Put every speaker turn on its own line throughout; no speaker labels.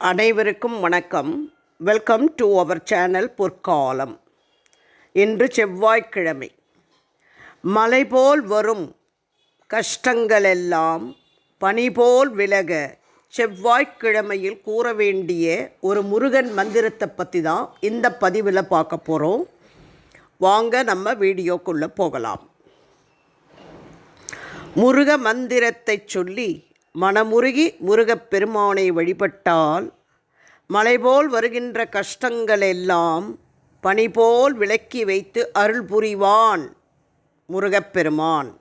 அனைவருக்கும் வணக்கம். Welcome to our channel பொற்காலம் இன்று செவ்வாய்க்கிழமை. மலை போல் வரும் கஷ்டங்களெல்லாம் பனி போல் விலக செவ்வாய்க்கிழமையில் கூற வேண்டிய ஒரு முருகன் மந்திரத்தை பற்றி தான் இந்த பதிவில் பார்க்க போகிறோம் வாங்க நம்ம வீடியோக்குள்ளே போகலாம். முருக மந்திரத்தைச் சொல்லி மனமுருகி முருகப் பெருமானை வழிபட்டால் மலைபோல் வருகின்ற கஷ்டங்களெல்லாம் பனிபோல் விலக்கி வைத்து அருள் புரிவான் முருகப்பெருமான்.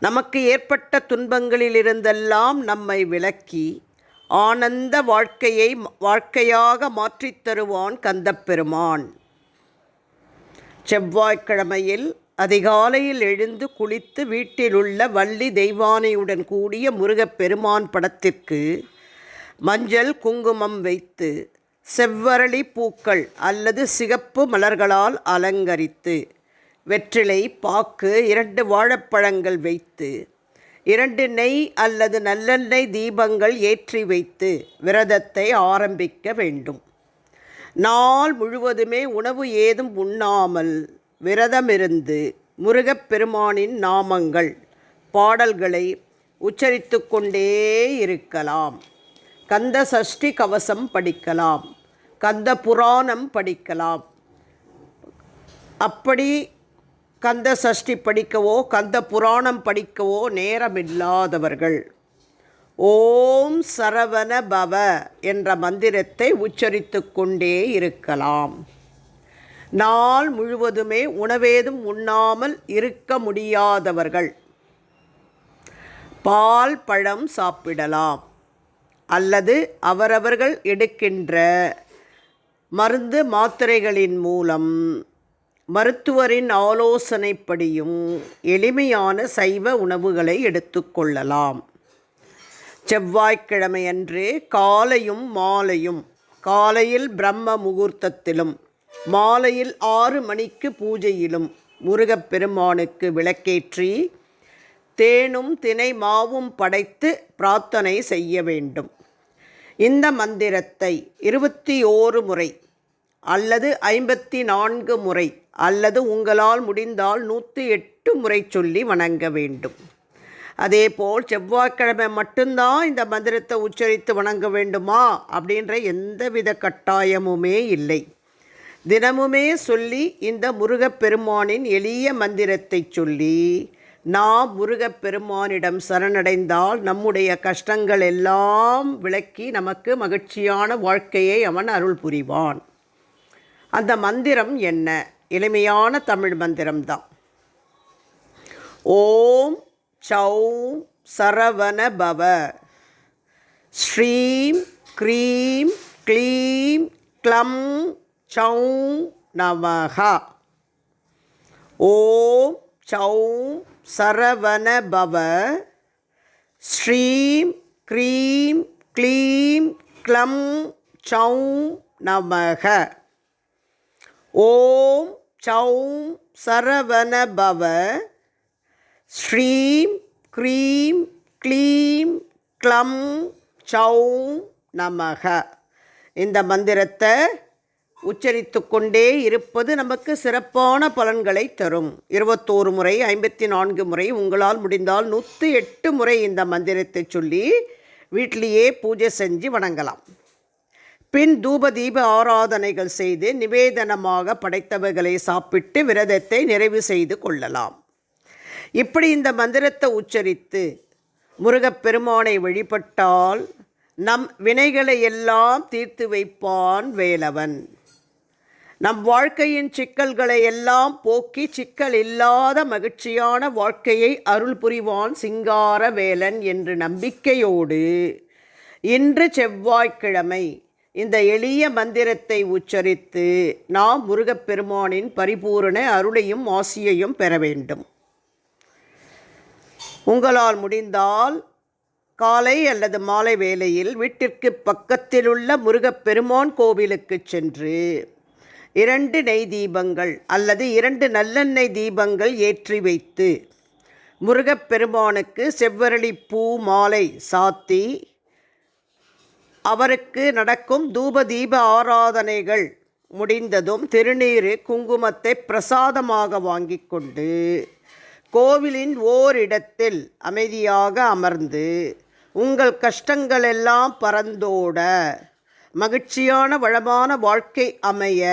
நமக்கு ஏற்பட்ட துன்பங்களிலிருந்தெல்லாம் நம்மை விலக்கி ஆனந்த வாழ்க்கையை வாழ்க்கையாக மாற்றித் தருவான் கந்தப்பெருமான். செவ்வாய்க்கிழமையில் அதிகாலையில் எழுந்து குளித்து வீட்டிலுள்ள வள்ளி தெய்வானையுடன் கூடிய முருகப்பெருமான் படத்திற்கு மஞ்சள் குங்குமம் வைத்து செவ்வரளி பூக்கள் அல்லது சிகப்பு மலர்களால் அலங்கரித்து வெற்றிலை பாக்கு இரண்டு வாழைப்பழங்கள் வைத்து இரண்டு நெய் அல்லது நல்லெண்ணெய் தீபங்கள் ஏற்றி வைத்து விரதத்தை ஆரம்பிக்க வேண்டும். நாள் முழுவதுமே உணவு ஏதும் உண்ணாமல் விரதமிருந்து முருகப்பெருமானின் நாமங்கள் பாடல்களை உச்சரித்து கொண்டே இருக்கலாம். கந்த சஷ்டி கவசம் படிக்கலாம். கந்த புராணம் படிக்கலாம். அப்படி கந்த சஷ்டி படிக்கவோ கந்த புராணம் படிக்கவோ நேரமில்லாதவர்கள். ஓம் சரவண பவ என்ற மந்திரத்தை உச்சரித்து கொண்டே இருக்கலாம். நாள் முழுவதுமே உணவேதும் உண்ணாமல் இருக்க முடியாதவர்கள். பால் பழம் சாப்பிடலாம். அல்லது அவரவர்கள் எடுக்கின்ற மருந்து மாத்திரைகளின் மூலம் மருத்துவரின் ஆலோசனைப்படியும் எளிமையான சைவ உணவுகளை எடுத்துக்கொள்ளலாம் செவ்வாய்க்கிழமையன்று காலையும் மாலையும் காலையில் பிரம்ம முகூர்த்தத்திலும் மாலையில் ஆறு மணிக்கு பூஜையிலும் முருகப்பெருமானுக்கு விளக்கேற்றி தேனும் தினை மாவும் படைத்து பிரார்த்தனை செய்ய வேண்டும். இந்த மந்திரத்தை இருபத்தி ஓரு முறை அல்லது ஐம்பத்தி நான்கு முறை அல்லது உங்களால் முடிந்தால் நூற்றி எட்டு முறை சொல்லி வணங்க வேண்டும். அதேபோல் செவ்வாய்க்கிழமை மட்டும்தான் இந்த மந்திரத்தை உச்சரித்து வணங்க வேண்டுமா? அப்படின்ற எந்தவித கட்டாயமுமே இல்லை. தினமுமே சொல்லி இந்த முருகப்பெருமானின் எளிய மந்திரத்தை சொல்லி நாம் முருகப்பெருமானிடம் சரணடைந்தால் நம்முடைய கஷ்டங்கள் எல்லாம் விளக்கி நமக்கு மகிழ்ச்சியான வாழ்க்கையை அவன் அருள் புரிவான். அந்த மந்திரம் என்ன? எளிமையான தமிழ் மந்திரம்தான். ஓம் சௌம் சரவண பவ. ஸ்ரீம் க்ரீம் க்ளீம் க்ளம் சௌ நமக ஓம் சௌம் சரவணபவ. ஸ்ரீம் க்ரீம் க்ளீம் க்ளம் சௌம் நமக ஓம் சௌம் சரவணபவ. ஸ்ரீம் க்ரீம் க்ளீம் க்ளம் சௌம் நமக இந்த மந்திரத்தை உச்சரித்து கொண்டே இருப்பது நமக்கு சிறப்பான பலன்களை தரும். இருபத்தோரு முறை ஐம்பத்தி நான்கு முறை உங்களால் முடிந்தால் நூற்றி எட்டு முறை இந்த மந்திரத்தை சொல்லி வீட்டிலேயே பூஜை செஞ்சு வணங்கலாம். பின் தூப தீப ஆராதனைகள் செய்து நிவேதனமாக படைத்தவைகளை சாப்பிட்டு விரதத்தை நிறைவு செய்து கொள்ளலாம். இப்படி இந்த மந்திரத்தை உச்சரித்து முருகப்பெருமானை வழிபட்டால் நம் வினைகளை எல்லாம் தீர்த்து வைப்பான் வேலவன். நம் வாழ்க்கையின் சிக்கல்களை எல்லாம் போக்கி சிக்கல் இல்லாத மகிழ்ச்சியான வாழ்க்கையை அருள் புரிவான் சிங்கார வேலன் என்று நம்பிக்கையோடு. இன்று செவ்வாய்க்கிழமை இந்த எளிய மந்திரத்தை உச்சரித்து நாம் முருகப்பெருமானின் பரிபூரண அருளையும் ஆசியையும் பெற வேண்டும். உங்களால் முடிந்தால் காலை அல்லது மாலை வேளையில் வீட்டிற்கு பக்கத்திலுள்ள முருகப்பெருமான் கோவிலுக்கு சென்று இரண்டு நெய் தீபங்கள் அல்லது இரண்டு நல்லெண்ணெய் தீபங்கள் ஏற்றி வைத்து முருகப்பெருமானுக்கு செவ்வரளி பூ மாலை சாத்தி அவருக்கு நடக்கும் தூப தீப ஆராதனைகள் முடிந்ததும் திருநீறு குங்குமத்தை பிரசாதமாக வாங்கி கொண்டு கோவிலின் ஓரிடத்தில் அமைதியாக அமர்ந்து உங்கள் கஷ்டங்களெல்லாம் பறந்தோட மகிழ்ச்சியான வளமான வாழ்க்கை அமைய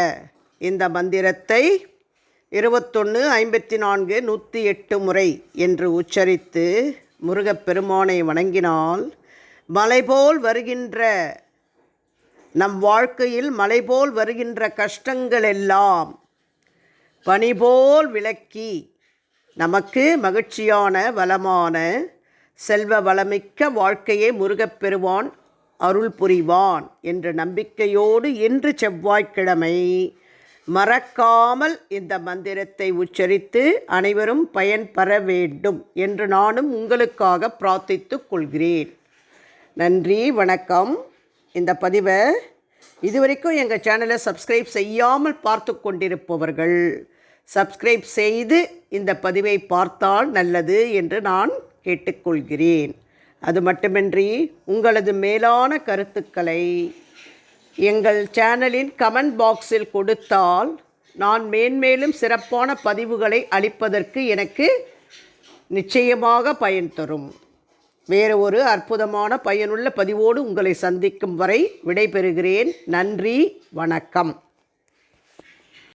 இந்த மந்திரத்தை இருபத்தொன்று ஐம்பத்தி நான்கு நூற்றி எட்டு முறை என்று உச்சரித்து முருகப்பெருமானை வணங்கினால் மலைபோல் வருகின்ற நம் வாழ்க்கையில் மலைபோல் வருகின்ற கஷ்டங்கள் எல்லாம் பனிபோல் விளக்கி நமக்கு மகிழ்ச்சியான வளமான செல்வ வளமிக்க வாழ்க்கையை முருகப்பெறுவான் அருள் புரிவான் என்ற நம்பிக்கையோடு இன்று செவ்வாய்க்கிழமை மறக்காமல் இந்த மந்திரத்தை உச்சரித்து அனைவரும் பயன்பெற வேண்டும் என்று நானும் உங்களுக்காக பிரார்த்தித்து கொள்கிறேன். நன்றி வணக்கம். இந்த பதிவை இதுவரைக்கும் எங்கள் சேனலை சப்ஸ்கிரைப் செய்யாமல் பார்த்து கொண்டிருப்பவர்கள் சப்ஸ்கிரைப் செய்து இந்த பதிவை பார்த்தால் நல்லது என்று நான் கேட்டுக்கொள்கிறேன். அது மட்டுமின்றி உங்களது மேலான கருத்துக்களை எங்கள் சேனலின் கமெண்ட் பாக்ஸில் கொடுத்தால் நான் மேன்மேலும் சிறப்பான பதிவுகளை அளிப்பதற்கு எனக்கு நிச்சயமாக பயன் தரும். வேறு ஒரு அற்புதமான பயனுள்ள பதிவோடு உங்களை சந்திக்கும் வரை விடைபெறுகிறேன். நன்றி வணக்கம்.